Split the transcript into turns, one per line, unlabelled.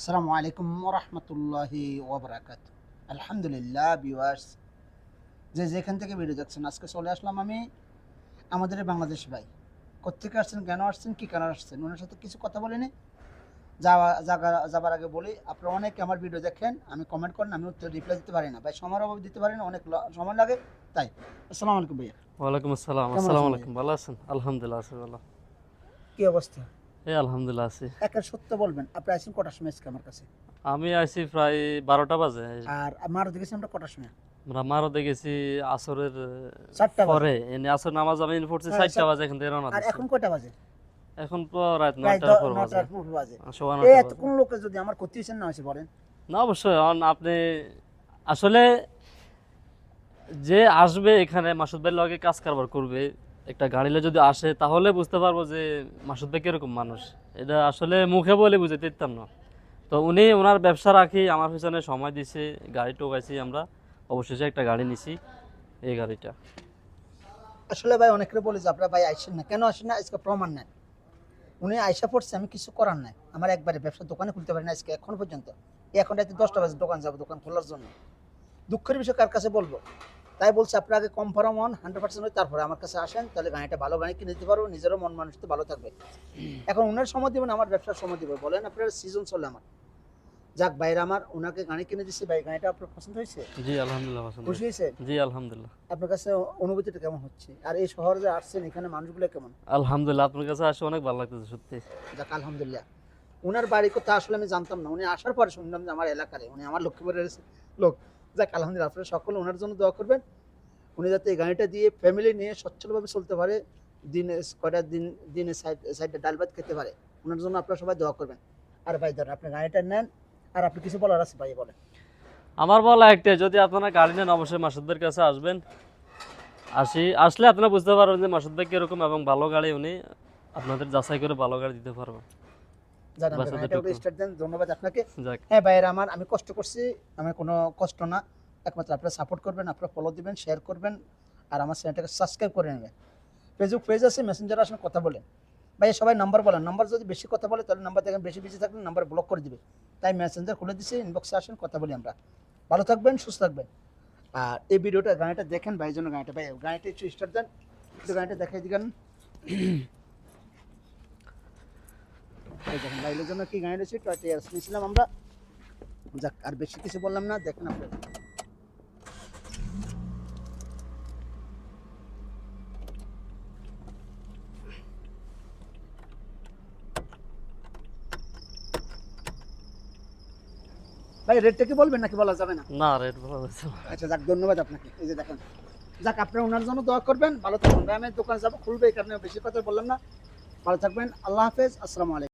আসসালামু আলাইকুম রহমতুল্লাহি ওবরাকাত আলহামদুলিল্লাহ ভিউয়ার্স যে যেখান থেকে ভিডিও দেখছেন আজকে চলে আসলাম আমি আমাদের বাংলাদেশ ভাই। কোথেকে আসছেন কেন আসছেন কী কারণ আসছেন ওনার সাথে কিছু কথা বলিনি। যাওয়া জাগা- যাবার আগে বলি আপনারা অনেকে আমার ভিডিও দেখেন আমি কমেন্ট করেন আমি উত্তর রিপ্লাই দিতে পারি না। ভাই সময়ের অভাবে দিতে পারি না অনেক সময় লাগে তাই। আসসালামু আলাইকুম ভাইয়া।
ওয়ালাইকুম আসসালাম আসসালামু আলাইকুম ভালো আছেন? আলহামদুলিল্লাহ
কী অবস্থা?
এই আলহামদুলিল্লাহ আছি।
সত্য বলবেন আপনি আসছেন কটার সময় আজকে আমার কাছে?
আমি আইছি প্রায় বারোটা বাজে।
আর দেখেছি আমরা কটার সময়?
আমরা দেখেছি আসরের পরে। এনে আসর নামাজ আমি পড়ছি
হ্যাঁ,
চারটা বাজে এখান থেকে রওনা
আর এখন কয়টা বাজে?
এখন তো রাত নয়টার পর বাজে।
লোকে যদি আমার ক্ষতি হয়েছে না হয়েছে বলেন?
না অবশ্যই। আপনি আসলে যে আসবে এখানে মাসুদ ভাইয়ের লগে কাজ কারবার করবে একটা গাড়িলে যদি আসে, তাহলে বুঝতে পারব যে মাসুদ ভাই কীরকম মানুষ। এটা আসলে মুখে বলে বুঝাতে দিতাম না। তো উনি ওনার ব্যবসা রাখি, আমার পিছনে সময় দিছে, গাড়ি টোকাইছি আমরা। অবশেষে একটা গাড়ি নিছি, এই গাড়িটা।
আসলে ভাই অনেকে বলে যে আপনারা ভাই আইসেন না। কেন আসেন না? আজকে প্রমাণ নেন উনি আইসা পড়ছে, আমি কিছু করার নাই। আমার একবারে ব্যবসা দোকানে খুলতে পারি না আজকে, এখন পর্যন্ত। এখন রাতে দশটা বাজে দোকান যাব, দোকান খোলার জন্য। দুঃখের বিষয় কার কাছে বলব? তাই বলছে আপনার আগে কনফার্ম হন হান্ড্রেড পার্সেন্ট হয় তারপরে আমার কাছে আসেন তাহলে গাড়িটা ভালো গাড়ি কিনে দিতে পারব নিজেরও মন মানুষ তো ভালো থাকবে। এখন ওনার সময় দিবেন আমার ব্যবসার সময় দিবে। বলেন আপনার সিজন চলে আমার। যাক বাইরে আমার ওনাকে গাড়ি কিনে দিচ্ছি ভাই গাড়িটা আপনার পছন্দ হয়েছে?
জি আলহামদুলিল্লাহ পছন্দ
খুশি
হয়েছে। জি আলহামদুলিল্লাহ।
আপনার কাছে অনুভূতিটা কেমন হচ্ছে? আর এই শহরে যে আসছেন এখানে মানুষগুলো কেমন?
আলহামদুলিল্লাহ আপনার কাছে আসে অনেক ভালো লাগতেছে সত্যি।
যাক আলহামদুলিল্লাহ। ওনার বাড়ি কোথায় আসলে আমি জানতাম না। উনি আসার পরে শুনলাম যে আমার এলাকারে উনি আমার লক্ষ্মীপুরের লোক। যাক, আলহামদুলিল্লাহ, আপনারা সকলে ওনার জন্য দোয়া করবেন। উনি যাতে এই গাড়িটা দিয়ে ফ্যামিলি নিয়ে সচ্ছলভাবে চলতে পারে, দিনে, কয়টা দিন, দিনে সাইড ডাল ভাত খেতে পারে, ওনার জন্য আপনারা সবাই দোয়া করবেন। আর ভাই, ধরেন আপনি গাড়িটা নেন, আর আপনি কিছু বলার আছে ভাই, বলেন।
আমার বলা একটা যদি আপনারা গাড়ি নেন, অবশ্যই মাসুদদের কাছে আসবেন। আসি, আসলে আপনারা বুঝতে পারবেন যে মাসুদ ভাই কীরকম এবং ভালো গাড়ি উনি, আপনাদের যাচাই করে ভালো গাড়ি দিতে পারবেন।
ধন্যবাদ আপনাকে। হ্যাঁ ভাইয়ের আমার আমি কষ্ট করছি আমার কোনো কষ্ট না। একমাত্র আপনারা সাপোর্ট করবেন আপনারা ফলো দিবেন শেয়ার করবেন আর আমার চ্যানেলটাকে সাবস্ক্রাইব করে নেবেন। ফেসবুক পেজ আছে মেসেঞ্জার আসেন কথা বলেন। ভাই সবাই নাম্বার বলেন। নাম্বার যদি বেশি কথা বলে তাহলে নাম্বার দেখেন বেশি বেশি থাকলে নাম্বার ব্লক করে দিবে। তাই মেসেঞ্জার খুলে দিছি ইনবক্সে আসেন কথা বলি আমরা। ভালো থাকবেন সুস্থ থাকবেন। আর এই ভিডিওটা গাড়িটা দেখেন ভাই জন্য গাড়িটা। ভাই গাড়িটা একটু স্টার্ট দেন গাড়িটা দেখাই দিবেন। এই দেখেন ভাইলের জন্য কি গাড়ি রয়েছে টয়টা ইয়ার্স নিয়েছিলাম আমরা। যাক আর বেশি কিছু বললাম না দেখেন আপনারা ভাই রেটটা কি বলবেন নাকি বলা যাবে না?
না রেট ভালো হয়েছে
আচ্ছা যাক ধন্যবাদ আপনাকে। এই যে দেখেন। যাক আপনারা ওনার জন্য দোয়া করবেন। ভালো থাকবেন। আমি দোকান যাব খুলবে এই কারণে বেশি কথা বললাম না। ভালো থাকবেন। আল্লাহ হাফেজ। আসসালামু আলাইকুম।